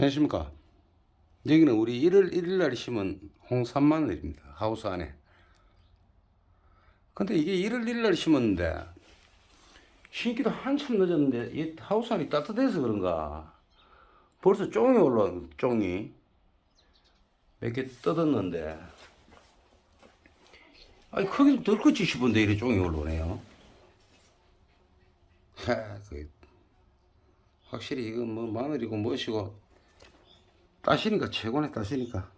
안녕하십니까. 여기는 우리 1월 1일 날 심은 홍 3만 원입니다. 하우스 안에. 근데 이게 1월 1일 날 심었는데 심기도 한참 늦었는데 이 하우스 안이 따뜻해서 그런가 벌써 쫑이 올라온 쫑이 몇 개 뜯었는데 아니 크기도 덜 컸지 싶은데 이래 쫑이 올라오네요. 하, 그 확실히 이건 뭐 마늘이고 무엇이고 따시니까 최고네 따시니까.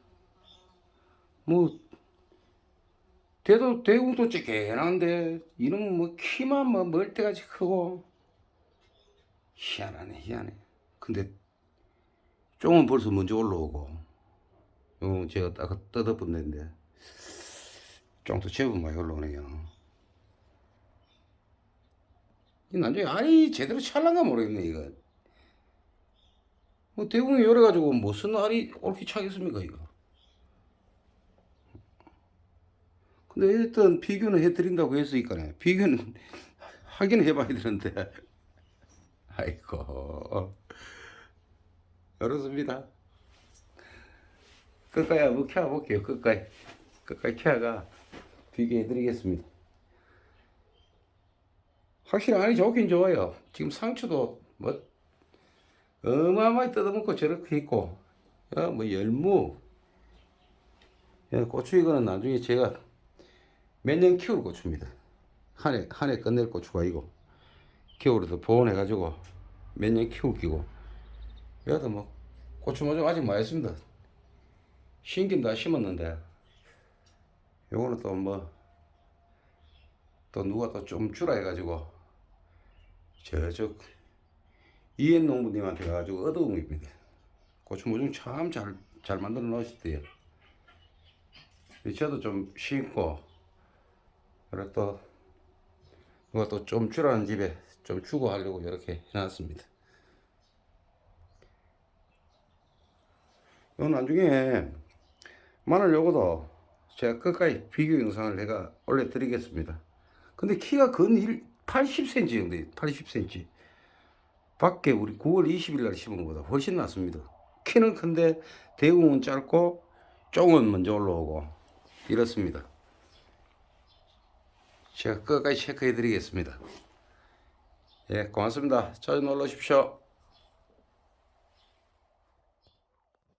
뭐 대도 대웅도 찌개한데 이놈은 뭐 키만 뭐 멀때같이 크고 희한하네 희한해. 근데 쫑은 벌써 먼저 올라오고 요 제가 딱 뜯어본는데 쫑도 제법 많이 올라오네요. 이 나중에 알이 제대로 찰란가 모르겠네 이거 뭐 대웅이 열어가지고 무슨 알이 옳게 차겠습니까 이거? 근데 일단 비교는 해드린다고 했으니까네. 비교는 하긴 해봐야 되는데. 아이고. 그렇습니다. 끝까지 한번 켜볼게요 끝까지. 끝까지 켜가 비교해드리겠습니다. 확실히 안이 좋긴 좋아요. 지금 상추도 뭐 어마어마하게 뜯어먹고 저렇게 있고 야 뭐 열무. 야, 고추 이거는 나중에 제가 몇 년 키울 고추입니다. 한 해 한 해 끝낼 고추가 이고 겨울에도 보온해 가지고 몇 년 키울 기고. 여하튼 뭐 고추 모종 아직 많이 있습니다. 신긴 다 심었는데. 요거는 또 뭐 또 누가 또 좀 주라 해가지고 저쪽 이엔 농부님한테 가가지고 얻어온 겁니다. 고추 모종 참잘 잘 만들어 놓으셨대요. 저도 좀 심고 그래 또또좀 주라는 집에 좀 주고 하려고 이렇게 해놨습니다. 요 나중에 마늘 요거도 제가 끝까지 비교 영상을 내가 올려드리겠습니다. 근데 키가 근 1, 80cm 정도, 80cm. 밖에 우리 9월 20일 날 심은 것보다 훨씬 낫습니다. 키는 큰데 대궁은 짧고 쫑은 먼저 올라오고 이렇습니다. 제가 끝까지 체크해 드리겠습니다. 예, 고맙습니다. 자주 놀러 오십시오.